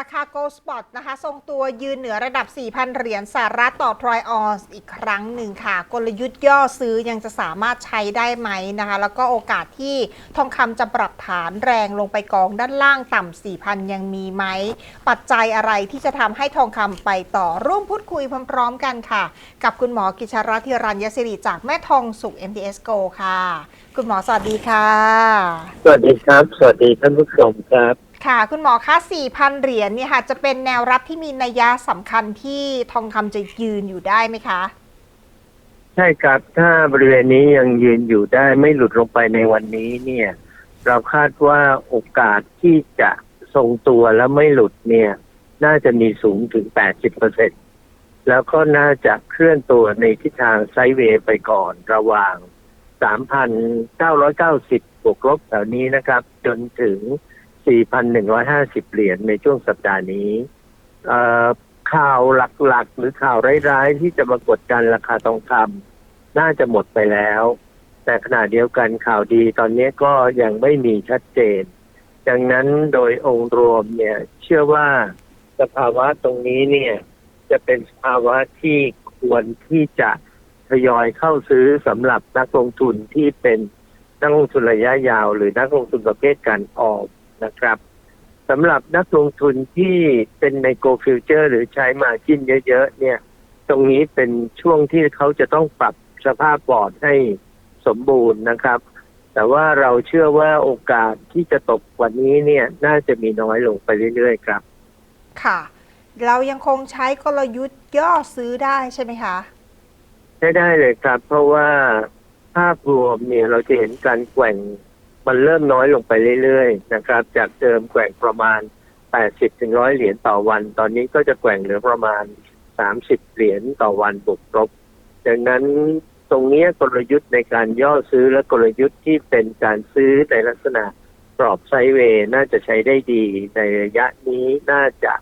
ราคา Gold Spot นะคะทรงตัวยืนเหนือระดับ 4,000 เหรียญสหรัฐต่อทรอยออนซ์อีกครั้งหนึ่งค่ะ กลยุทธ์ย่อซื้อยังจะสามารถใช้ได้ไหมนะคะ แล้วก็โอกาสที่ทองคำจะปรับฐานแรงลงไปกองด้านล่างต่ำ 4,000 ยังมีไหม ปัจจัยอะไรที่จะทำให้ทองคำไปต่อร่วมพูดคุยพร้อมๆกันค่ะ กับคุณหมอกิชรัตธิรัญยศิริจากแม่ทองสุข MTS Go ค่ะ คุณหมอสวัสดีค่ะ สวัสดีครับ สวัสดีท่านผู้ชมครับ ค่ะ คุณหมอคะ4,000 เหรียญเนี่ยค่ะ จะเป็นแนวรับที่มีนัยยะสำคัญที่ทองคำจะยืนอยู่ได้ไหมคะ ใช่ครับ ถ้าบริเวณนี้ยังยืนอยู่ได้ไม่หลุดลงไปในวันนี้เนี่ย เราคาดว่าโอกาสที่จะทรงตัวแล้วไม่หลุดเนี่ย น่าจะมีสูงถึง 80เปอร์เซ็นแล้วก็น่าจะเคลื่อนตัวในทิศทางไซเวย์ไปก่อนระหว่าง 3,990 บวกลบแถวนี้นะครับ จนถึง 4,150 เหรียญในช่วงสัปดาห์นี้ข่าวหลักๆ หรือข่าวร้ายๆ ที่จะมากดดันราคาทองคำน่าจะหมดไปแล้ว แต่ขณะเดียวกันข่าวดีตอนนี้ก็ยังไม่มีชัดเจน ดังนั้นโดยองค์รวมเนี่ย เชื่อว่าสภาวะตรงนี้เนี่ย จะเป็นสภาวะที่ควรที่จะทยอยเข้าซื้อสำหรับนักลงทุนที่เป็นนักลงทุนระยะยาว หรือนักลงทุนประเภทการออม นะครับสำหรับนักลงทุนที่เป็นใน Go Future หรือใช้มาจิ้นเยอะ ๆ เนี่ย ตรงนี้เป็นช่วงที่เขาจะต้องปรับสภาพบอร์ดให้สมบูรณ์นะครับ แต่ว่าเราเชื่อว่าโอกาสที่จะตกกว่านี้เนี่ย น่าจะมีน้อยลงไปเรื่อย ๆ ครับ ค่ะ เรายังคงใช้กลยุทธ์ย่อซื้อได้ใช่ไหมคะใช้ได้เลยครับ เพราะว่าภาพรวมเนี่ยเราจะเห็นการแกว่ง มันเริ่มน้อยลงไปเรื่อยๆนะครับ จากเดิมแกว่งประมาณ 80ถึง100 เหรียญต่อวัน ตอนนี้ก็จะแกว่งเหลือประมาณ 30 เหรียญต่อวันบวกลบดังนั้นตรงนี้กลยุทธ์ในการย่อซื้อและกลยุทธ์ที่เป็นการซื้อในลักษณะกรอบไซเวย์น่าจะใช้ได้ดีในระยะนี้น่าจะ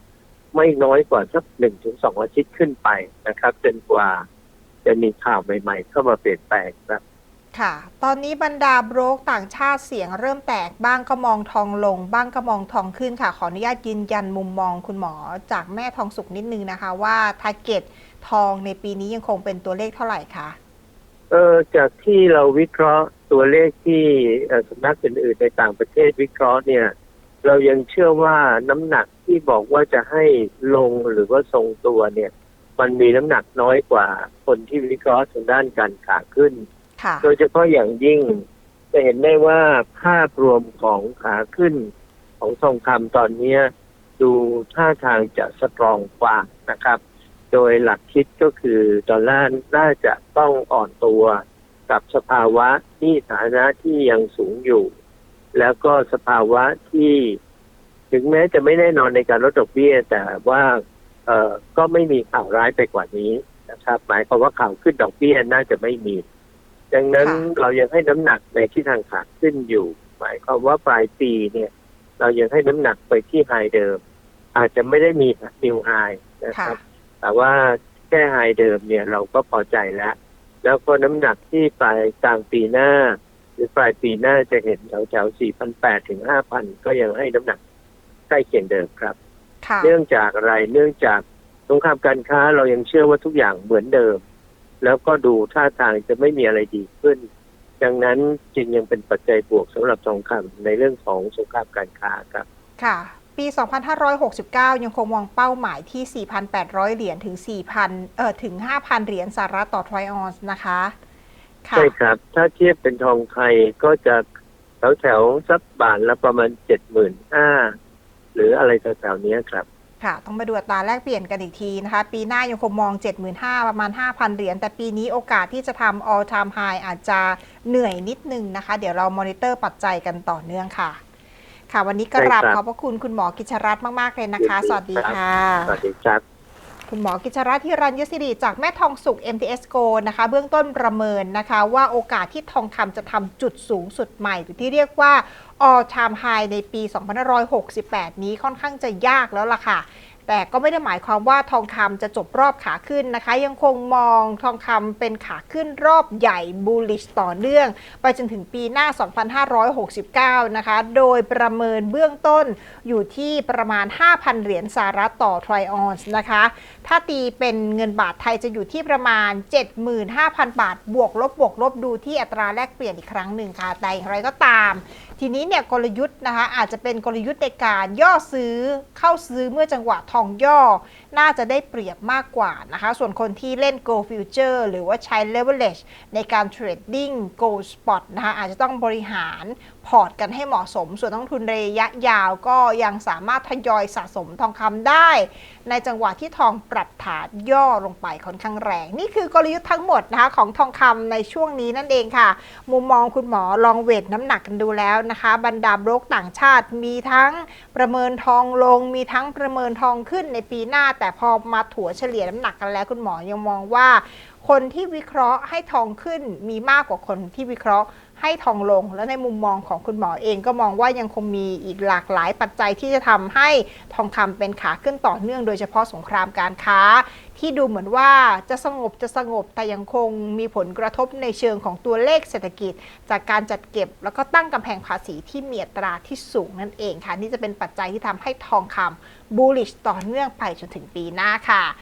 ไม่น้อยกว่าสักหนึ่งถึงสองอาทิตย์ขึ้นไปนะครับ จนกว่าจะมีข่าวใหม่ ๆ เข้ามาเปลี่ยนแปลงครับ ค่ะ ตอนนี้บรรดาโบรกต่างชาติเสียงเริ่มแตกบ้างก็มองทองลง บ้างก็มองทองขึ้นค่ะ ขออนุญาตยืนยันมุมมองคุณหมอจากแม่ทองสุกนิดนึงนะคะ ว่าทาร์เก็ตทองในปีนี้ยังคงเป็นตัวเลขเท่าไหร่คะเออจากที่เราวิเคราะห์ตัวเลขที่สำนักอื่นๆในต่างประเทศวิเคราะห์เนี่ย เรายังเชื่อว่าน้ำหนักที่บอกว่าจะให้ลงหรือว่าทรงตัวเนี่ย มันมีน้ำหนักน้อยกว่าคนที่วิเคราะห์ทางด้านการขาขึ้น ค่ะ โดยเฉพาะอย่างยิ่ง จะเห็นได้ว่าภาพรวมของขาขึ้นของทองคำตอนนี้ดูท่าทางจะสตรองกว่านะครับ โดยหลักคิดก็คือดอลลาร์น่าจะต้องอ่อนตัวกับสภาวะที่ฐานะที่ยังสูงอยู่ แล้วก็สภาวะที่ถึงแม้จะไม่แน่นอนในการลดดอกเบี้ย แต่ว่าเออก็ไม่มีข่าวร้ายไปกว่านี้นะครับ หมายความว่าข่าวขึ้นดอกเบี้ยน่าจะไม่มี ดังนั้นค่ะเรายังให้น้ำหนักในที่ทางขาขึ้นอยู่ หมายความว่าปลายปีเนี่ย เรายังให้น้ำหนักไปที่ไฮเดิม อาจจะไม่ได้มีนิวไฮนะคค่ะรับ แต่ว่าแค่ไฮเดิมเนี่ยเราก็พอใจแล้ว แล้วก็น้ำหนักที่ปลายกลางปีหน้า หรือปลายปีหน้าจะเห็นแถวแถว4,800 ถึง 5,000 ก็ยังให้น้ำหนักใกล้เคียงเดิมครับค่ะเนื่องจากอะไร เนื่องจากสงครามการค้าเรายังเชื่อว่าทุกอย่างเหมือนเดิม แล้วก็ดูท่าทางจะไม่มีอะไรดีขึ้น ดังนั้นจึงยังเป็นปัจจัยบวกสำหรับทองคำในเรื่องของสงครามการค้าครับ ค่ะ ปี 2569 ยังคงมองเป้าหมายที่ 4,800 เหรียญถึง 4,000 เอ่อ ถึง 5,000 เหรียญสหรัฐต่อทรอยออนซ์นะคะค่ะใช่ครับ ถ้าเทียบเป็นทองไทยก็จะแถวแถวๆสักบาทละประมาณเจ็ดหมื่นห้าหรืออะไรแถวๆเนี้ยครับ ค่ะ ต้องมาดูอัตราแลกเปลี่ยนกันอีกทีนะคะ ปีหน้ายังคงมอง 75,000ประมาณ 5,000 เหรียญ แต่ปีนี้โอกาสที่จะทำ all time high อาจจะเหนื่อยนิดนึงนะคะ เดี๋ยวเรามอนิเตอร์ปัจจัยกันต่อเนื่องค่ะ ค่ะ วันนี้กราบใช่ครับขอบพระคุณคุณหมอกิจรัตน์มาก ๆ เลยนะคะ สวัสดีค่ะ สวัสดีครับคุณหมอกิจรัตน์ฮิรัญยศิริจากแม่ทองสุก MTS Go นะคะ เบื้องต้นประเมินนะคะ ว่าโอกาสที่ทองคำจะทำจุดสูงสุดใหม่ หรือที่เรียกว่า all time high ในปี 2568 นี้ค่อนข้างจะยากแล้วล่ะค่ะ แต่ก็ไม่ได้หมายความว่าทองคำจะจบรอบขาขึ้นนะคะ ยังคงมองทองคำเป็นขาขึ้นรอบใหญ่ bullish ต่อเนื่อง ไปจนถึงปีหน้า 2569 นะคะ โดยประเมินเบื้องต้นอยู่ที่ประมาณ 5,000 เหรียญสหรัฐต่อทรอออนซ์นะคะ ถ้าตีเป็นเงินบาทไทยจะอยู่ที่ประมาณ 75,000 บาท บวกลบบวกลบดูที่อัตราแลกเปลี่ยนอีกครั้งหนึ่งค่ะแต่อย่างไรก็ตาม ทีนี้เนี่ยกลยุทธ์นะคะอาจจะเป็นกลยุทธ์ในการย่อซื้อเข้าซื้อเมื่อจังหวะทองย่อ น่าจะได้เปรียบมากกว่านะคะ ส่วนคนที่เล่น Go Future หรือว่าใช้ leverage ในการเทรดดิ้ง Go Spot นะคะอาจจะต้องบริหารพอร์ตกันให้เหมาะสม ส่วนต้องทุนระยะยาวก็ยังสามารถทยอยสะสมทองคำได้ ในจังหวะที่ทองปรับฐานย่อลงไปค่อนข้างแรง นี่คือกลยุทธ์ทั้งหมดนะคะของทองคำในช่วงนี้นั่นเองค่ะ มุมมองคุณหมอลองเวทน้ำหนักกันดูแล้วนะคะบรรดาโบรกต่างชาติ มีทั้งประเมินทองลง มีทั้งประเมินทองขึ้นในปีหน้า แต่พอมาถัวเฉลี่ยน้ำหนักกันแล้วคุณหมอยังมองว่า คนที่วิเคราะห์ให้ทองขึ้นมีมากกว่าคนที่วิเคราะห์ ให้ทองลง และในมุมมองของคุณหมอเองก็มองว่ายังคงมีอีกหลากหลายปัจจัยที่จะทำให้ทองคำเป็นขาขึ้นต่อเนื่องโดยเฉพาะสงครามการค้า ที่ดูเหมือนว่าจะสงบจะสงบแต่ยังคงมีผลกระทบในเชิงของตัวเลขเศรษฐกิจ จากการจัดเก็บ แล้วก็ตั้งกำแพงภาษีที่มีอัตราที่สูงนั่นเองค่ะนี่จะเป็นปัจจัยที่ทำให้ทองคำบูลิชต่อเนื่องไปจนถึงปีหน้าค่ะ